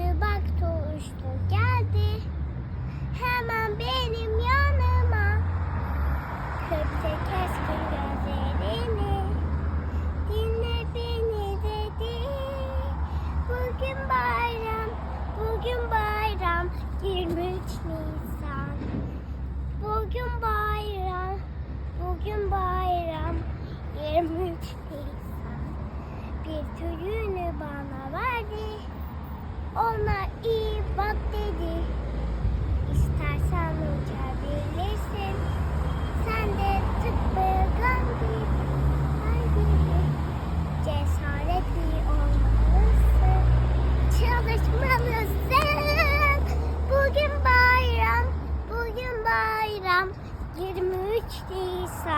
döndü bak doğuştu geldi. Hemen benim yanıma kırptı keskin gözlerini. Dinle beni dedi. Bugün bayram, bugün bayram 23 Nisan. Bugün bayram, bugün bayram 23 Nisan. Bir türlü bana bana iyi bak dedi. İstersen uçabilirsin. Sen de tıpkı Gandhi. Cesaretli olmalısın. Çalışmalısın. Bugün bayram. Bugün bayram. 23 Nisan.